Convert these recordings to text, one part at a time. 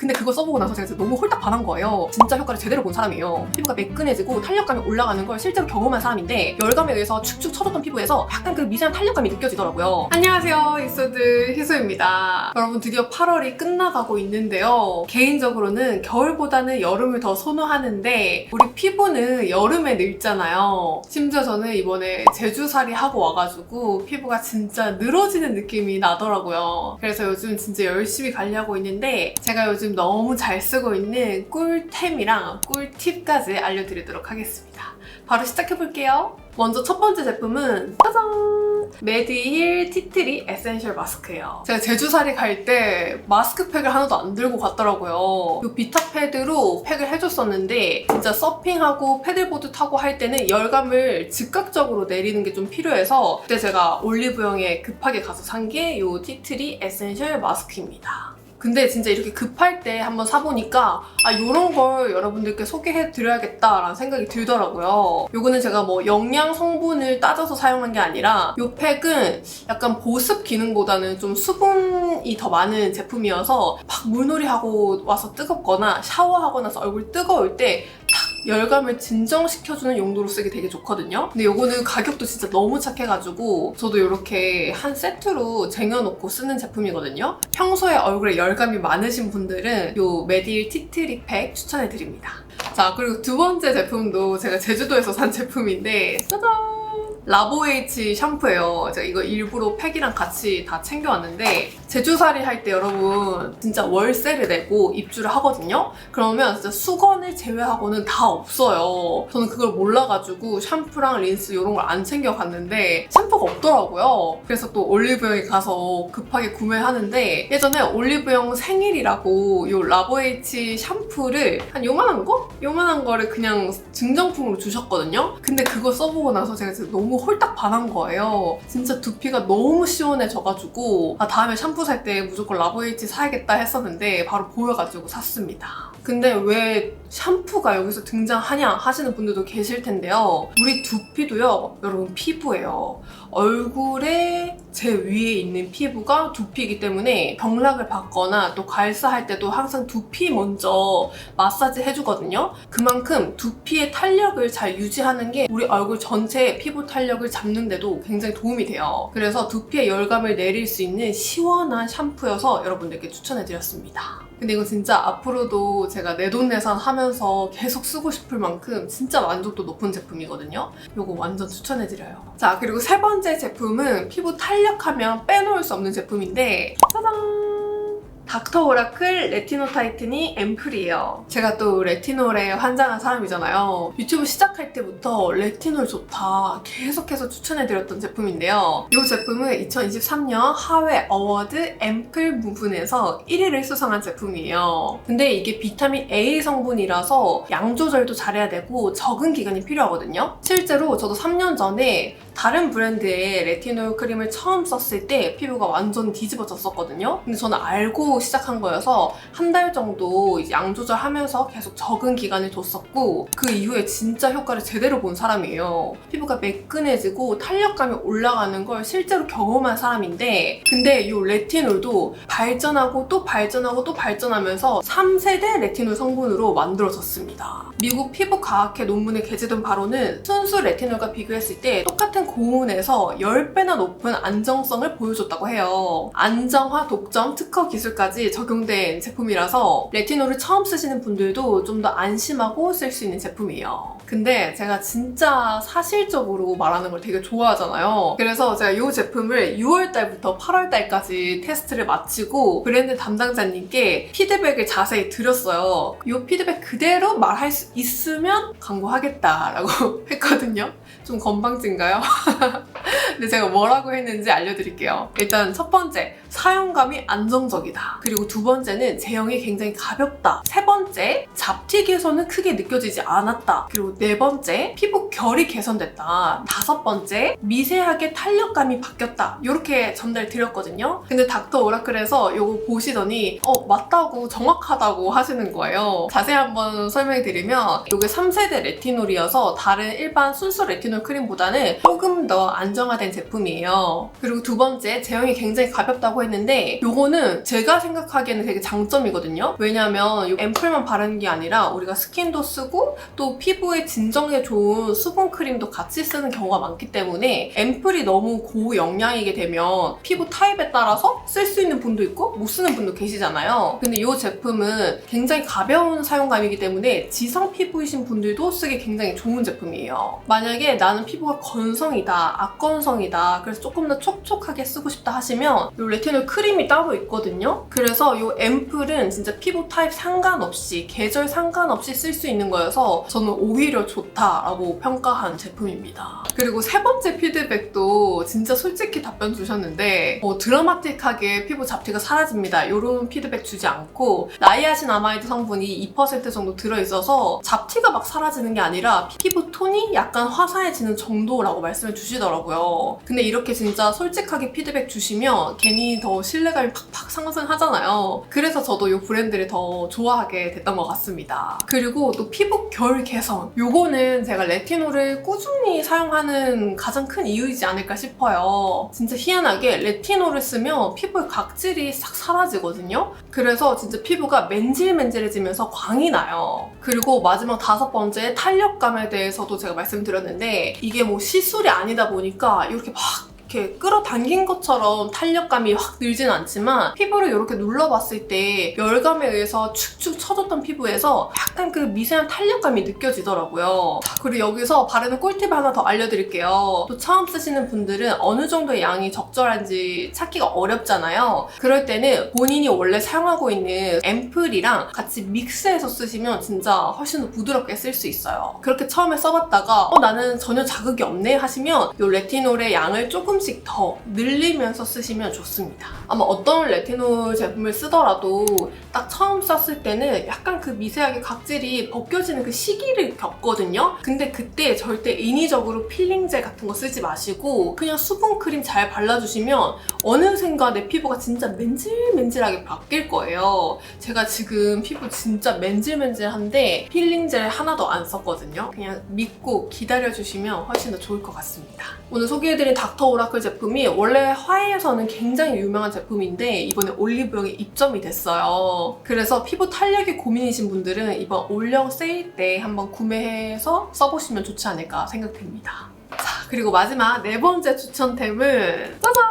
근데 그거 써보고 나서 제가 너무 홀딱 반한 거예요. 진짜 효과를 제대로 본 사람이에요. 피부가 매끈해지고 탄력감이 올라가는 걸 실제로 경험한 사람인데 열감에 의해서 축축 처졌던 피부에서 약간 그 미세한 탄력감이 느껴지더라고요. 안녕하세요. 이소드 희소입니다. 여러분 드디어 8월이 끝나가고 있는데요. 개인적으로는 겨울보다는 여름을 더 선호하는데 우리 피부는 여름에 늙잖아요. 심지어 저는 이번에 제주살이 하고 와가지고 피부가 진짜 늘어지는 느낌이 나더라고요. 그래서 요즘 진짜 열심히 관리하고 있는데 제가 요즘 너무 잘 쓰고 있는 꿀템이랑 꿀팁까지 알려드리도록 하겠습니다. 바로 시작해볼게요. 먼저 첫 번째 제품은 짜잔! 메디힐 티트리 에센셜 마스크예요. 제가 제주살이 갈 때 마스크팩을 하나도 안 들고 갔더라고요. 이 비타 패드로 팩을 해줬었는데 진짜 서핑하고 패들보드 타고 할 때는 열감을 즉각적으로 내리는 게 좀 필요해서 그때 제가 올리브영에 급하게 가서 산 게 이 티트리 에센셜 마스크입니다. 근데 진짜 이렇게 급할 때 한번 사보니까 아 요런 걸 여러분들께 소개해 드려야겠다라는 생각이 들더라고요. 요거는 제가 뭐 영양 성분을 따져서 사용한 게 아니라 요 팩은 약간 보습 기능보다는 좀 수분이 더 많은 제품이어서 막 물놀이 하고 와서 뜨겁거나 샤워하고 나서 얼굴 뜨거울 때 열감을 진정시켜주는 용도로 쓰기 되게 좋거든요. 근데 요거는 가격도 진짜 너무 착해가지고 저도 이렇게 한 세트로 쟁여놓고 쓰는 제품이거든요. 평소에 얼굴에 열감이 많으신 분들은 요 메딜 티트리 팩 추천해드립니다. 자 그리고 두 번째 제품도 제가 제주도에서 산 제품인데 짜잔! 라보에이치 샴푸예요. 제가 이거 일부러 팩이랑 같이 다 챙겨왔는데 제주살이 할 때 여러분 진짜 월세를 내고 입주를 하거든요. 그러면 진짜 수건을 제외하고는 다 없어요. 저는 그걸 몰라가지고 샴푸랑 린스 이런 걸 안 챙겨갔는데 샴푸가 없더라고요. 그래서 또 올리브영에 가서 급하게 구매하는데 예전에 올리브영 생일이라고 이 라보에이치 샴푸를 한 요만한 거? 요만한 거를 그냥 증정품으로 주셨거든요. 근데 그거 써보고 나서 제가 진짜 너무 홀딱 반한 거예요. 진짜 두피가 너무 시원해져가지고 아 다음에 샴푸 살 때 무조건 라보에이치 사야겠다 했었는데 바로 보여가지고 샀습니다. 근데 왜 샴푸가 여기서 등장하냐 하시는 분들도 계실 텐데요. 우리 두피도요, 여러분 피부예요. 얼굴에 제 위에 있는 피부가 두피이기 때문에 병락을 받거나 또 갈사할 때도 항상 두피 먼저 마사지 해주거든요. 그만큼 두피의 탄력을 잘 유지하는 게 우리 얼굴 전체의 피부 탄력을 잡는데도 굉장히 도움이 돼요. 그래서 두피에 열감을 내릴 수 있는 시원한 샴푸여서 여러분들께 추천해드렸습니다. 근데 이거 진짜 앞으로도 제가 내돈내산 하면서 계속 쓰고 싶을 만큼 진짜 만족도 높은 제품이거든요. 이거 완전 추천해드려요. 자, 그리고 세 번째 제품은 피부 탄력하면 빼놓을 수 없는 제품인데 짜잔! 닥터 오라클 레티노 타이트니 앰플이에요. 제가 또 레티놀에 환장한 사람이잖아요. 유튜브 시작할 때부터 레티놀 좋다 계속해서 추천해드렸던 제품인데요. 이 제품은 2023년 하회 어워드 앰플 부분에서 1위를 수상한 제품이에요. 근데 이게 비타민 A 성분이라서 양 조절도 잘해야 되고 적은 기간이 필요하거든요. 실제로 저도 3년 전에 다른 브랜드의 레티놀 크림을 처음 썼을 때 피부가 완전 뒤집어졌었거든요. 근데 저는 알고 시작한 거여서 한 달 정도 양 조절하면서 계속 적은 기간을 뒀었고 그 이후에 진짜 효과를 제대로 본 사람이에요. 피부가 매끈해지고 탄력감이 올라가는 걸 실제로 경험한 사람인데 근데 이 레티놀도 발전하고 또 발전하고 또 발전하면서 3세대 레티놀 성분으로 만들어졌습니다. 미국 피부과학회 논문에 게재된 바로는 순수 레티놀과 비교했을 때 똑같은 고온에서 10배나 높은 안정성을 보여줬다고 해요. 안정화, 독점, 특허 기술까지 적용된 제품이라서 레티놀을 처음 쓰시는 분들도 좀 더 안심하고 쓸 수 있는 제품이에요. 근데 제가 진짜 사실적으로 말하는 걸 되게 좋아하잖아요. 그래서 제가 이 제품을 6월달부터 8월달까지 테스트를 마치고 브랜드 담당자님께 피드백을 자세히 드렸어요. 이 피드백 그대로 말할 수 있으면 광고하겠다라고 했거든요. 좀 건방진가요? 근데 제가 뭐라고 했는지 알려드릴게요. 일단 첫 번째, 사용감이 안정적이다. 그리고 두 번째는 제형이 굉장히 가볍다. 세 번째, 잡티 개선은 크게 느껴지지 않았다. 그리고 네 번째, 피부 결이 개선됐다. 다섯 번째, 미세하게 탄력감이 바뀌었다. 이렇게 전달 드렸거든요. 근데 닥터 오라클에서 이거 보시더니 어 맞다고 정확하다고 하시는 거예요. 자세히 한번 설명해 드리면 이게 3세대 레티놀이어서 다른 일반 순수 레티놀 레티놀 크림보다는 조금 더 안정화된 제품이에요. 그리고 두 번째, 제형이 굉장히 가볍다고 했는데 요거는 제가 생각하기에는 되게 장점이거든요. 왜냐면 이 앰플만 바르는 게 아니라 우리가 스킨도 쓰고 또 피부에 진정에 좋은 수분 크림도 같이 쓰는 경우가 많기 때문에 앰플이 너무 고영양이게 되면 피부 타입에 따라서 쓸 수 있는 분도 있고 못 쓰는 분도 계시잖아요. 근데 이 제품은 굉장히 가벼운 사용감이기 때문에 지성 피부이신 분들도 쓰기 굉장히 좋은 제품이에요. 만약에 나는 피부가 건성이다, 악건성이다, 그래서 조금 더 촉촉하게 쓰고 싶다 하시면 이 레티놀 크림이 따로 있거든요. 그래서 이 앰플은 진짜 피부 타입 상관없이 계절 상관없이 쓸 수 있는 거여서 저는 오히려 좋다라고 평가한 제품입니다. 그리고 세 번째 피드백도 진짜 솔직히 답변 주셨는데 어, 드라마틱하게 피부 잡티가 사라집니다. 이런 피드백 주지 않고 나이아신 아마이드 성분이 2% 정도 들어있어서 잡티가 막 사라지는 게 아니라 피부 톤이 약간 화사해 지는 정도라고 말씀을 주시더라고요. 근데 이렇게 진짜 솔직하게 피드백 주시면 괜히 더 신뢰감이 팍팍 상승하잖아요. 그래서 저도 이 브랜드를 더 좋아하게 됐던 것 같습니다. 그리고 또 피부 결 개선. 요거는 제가 레티놀을 꾸준히 사용하는 가장 큰 이유이지 않을까 싶어요. 진짜 희한하게 레티놀을 쓰면 피부의 각질이 싹 사라지거든요. 그래서 진짜 피부가 맨질맨질해지면서 광이 나요. 그리고 마지막 다섯 번째 탄력감에 대해서도 제가 말씀드렸는데 이게 뭐 시술이 아니다 보니까 이렇게 막 이렇게 끌어당긴 것처럼 탄력감이 확 늘진 않지만 피부를 이렇게 눌러봤을 때 열감에 의해서 축축 처졌던 피부에서 약간 그 미세한 탄력감이 느껴지더라고요. 자, 그리고 여기서 바르는 꿀팁 하나 더 알려드릴게요. 또 처음 쓰시는 분들은 어느 정도의 양이 적절한지 찾기가 어렵잖아요. 그럴 때는 본인이 원래 사용하고 있는 앰플이랑 같이 믹스해서 쓰시면 진짜 훨씬 더 부드럽게 쓸 수 있어요. 그렇게 처음에 써봤다가 어 나는 전혀 자극이 없네 하시면 이 레티놀의 양을 조금 씩 더 늘리면서 쓰시면 좋습니다. 아마 어떤 레티놀 제품을 쓰더라도 딱 처음 썼을 때는 약간 그 미세하게 각질이 벗겨지는 그 시기를 겪거든요. 근데 그때 절대 인위적으로 필링젤 같은 거 쓰지 마시고 그냥 수분 크림 잘 발라주시면 어느샌가 내 피부가 진짜 맨질맨질하게 바뀔 거예요. 제가 지금 피부 진짜 맨질맨질한데 필링젤 하나도 안 썼거든요. 그냥 믿고 기다려주시면 훨씬 더 좋을 것 같습니다. 오늘 소개해드린 닥터 오라클 제품이 원래 화해에서는 굉장히 유명한 제품인데 이번에 올리브영에 입점이 됐어요. 그래서 피부 탄력이 고민이신 분들은 이번 올영 세일 때 한번 구매해서 써보시면 좋지 않을까 생각됩니다. 자, 그리고 마지막 네 번째 추천템은 짜잔!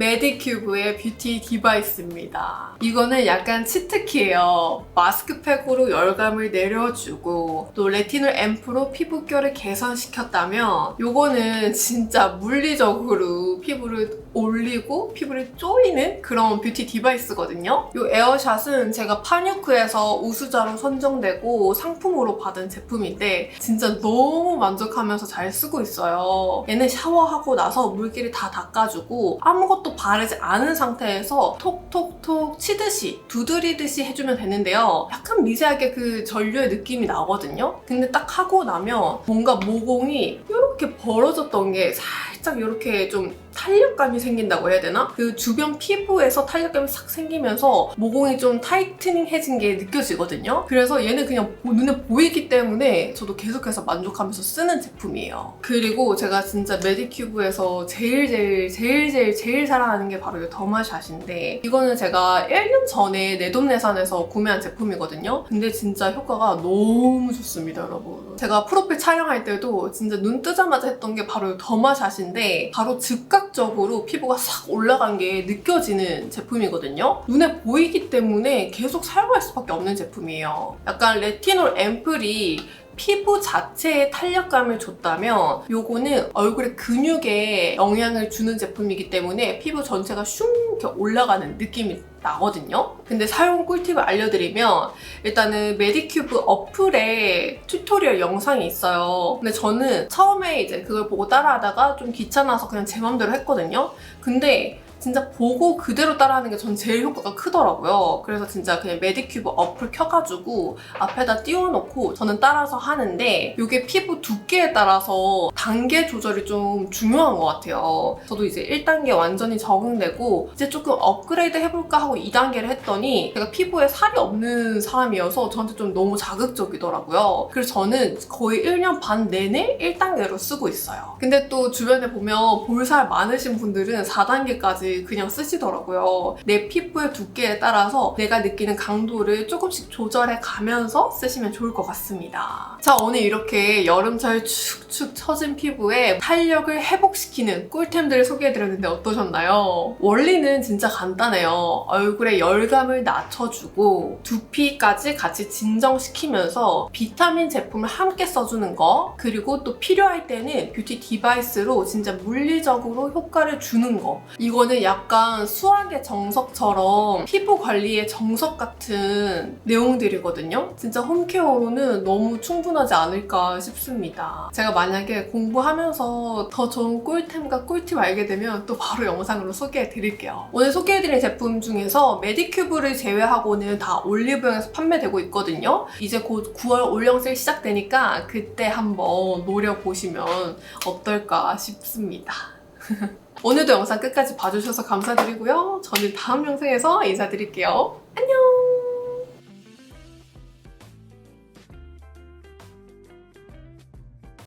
메디큐브의 뷰티 디바이스입니다. 이거는 약간 치트키예요. 마스크팩으로 열감을 내려주고 또 레티놀 앰프로 피부결을 개선시켰다면 이거는 진짜 물리적으로 피부를 올리고 피부를 쪼이는 그런 뷰티 디바이스거든요. 이 에어샷은 제가 파뉴크에서 우수자로 선정되고 상품으로 받은 제품인데 진짜 너무 만족하면서 잘 쓰고 있어요. 얘는 샤워하고 나서 물기를 다 닦아주고 아무것도 바르지 않은 상태에서 톡톡톡 치듯이 두드리듯이 해주면 되는데요. 약간 미세하게 그 전류의 느낌이 나거든요. 근데 딱 하고 나면 뭔가 모공이 이렇게 벌어졌던 게 살짝 이렇게 좀 탄력감이 생긴다고 해야 되나? 그 주변 피부에서 탄력감이 싹 생기면서 모공이 좀 타이트닝해진 게 느껴지거든요. 그래서 얘는 그냥 보- 눈에 보이기 때문에 저도 계속해서 만족하면서 쓰는 제품이에요. 그리고 제가 진짜 메디큐브에서 제일 제일 제일 제일 제일 사랑하는 게 바로 이 더마샷인데 이거는 제가 1년 전에 내돈내산에서 구매한 제품이거든요. 근데 진짜 효과가 너무 좋습니다, 여러분. 제가 프로필 촬영할 때도 진짜 눈 뜨자마자 했던 게 바로 이 더마샷인데 바로 즉각 적으로 피부가 싹 올라간 게 느껴지는 제품이거든요. 눈에 보이기 때문에 계속 사용할 수밖에 없는 제품이에요. 약간 레티놀 앰플이 피부 자체에 탄력감을 줬다면 요거는 얼굴의 근육에 영향을 주는 제품이기 때문에 피부 전체가 슝 이렇게 올라가는 느낌이 나거든요. 근데 사용 꿀팁을 알려드리면 일단은 메디큐브 어플에 튜토리얼 영상이 있어요. 근데 저는 처음에 이제 그걸 보고 따라하다가 좀 귀찮아서 그냥 제 맘대로 했거든요. 근데 진짜 보고 그대로 따라하는 게 전 제일 효과가 크더라고요. 그래서 진짜 그냥 메디큐브 어플 켜가지고 앞에다 띄워놓고 저는 따라서 하는데 이게 피부 두께에 따라서 단계 조절이 좀 중요한 것 같아요. 저도 이제 1단계 완전히 적응되고 이제 조금 업그레이드 해볼까 하고 2단계를 했더니 제가 피부에 살이 없는 사람이어서 저한테 좀 너무 자극적이더라고요. 그래서 저는 거의 1년 반 내내 1단계로 쓰고 있어요. 근데 또 주변에 보면 볼살 많으신 분들은 4단계까지 그냥 쓰시더라고요. 내 피부의 두께에 따라서 내가 느끼는 강도를 조금씩 조절해 가면서 쓰시면 좋을 것 같습니다. 자, 오늘 이렇게 여름철 축축 처진 피부에 탄력을 회복시키는 꿀템들을 소개해드렸는데 어떠셨나요? 원리는 진짜 간단해요. 얼굴에 열감을 낮춰주고 두피까지 같이 진정시키면서 비타민 제품을 함께 써주는 거 그리고 또 필요할 때는 뷰티 디바이스로 진짜 물리적으로 효과를 주는 거 이거는 약간 수학의 정석처럼 피부 관리의 정석 같은 내용들이거든요. 진짜 홈케어로는 너무 충분하지 않을까 싶습니다. 제가 만약에 공부하면서 더 좋은 꿀템과 꿀팁 알게 되면 또 바로 영상으로 소개해 드릴게요. 오늘 소개해드린 제품 중에서 메디큐브를 제외하고는 다 올리브영에서 판매되고 있거든요. 이제 곧 9월 올영세일 시작되니까 그때 한번 노려보시면 어떨까 싶습니다. 오늘도 영상 끝까지 봐주셔서 감사드리고요. 저는 다음 영상에서 인사드릴게요. 안녕!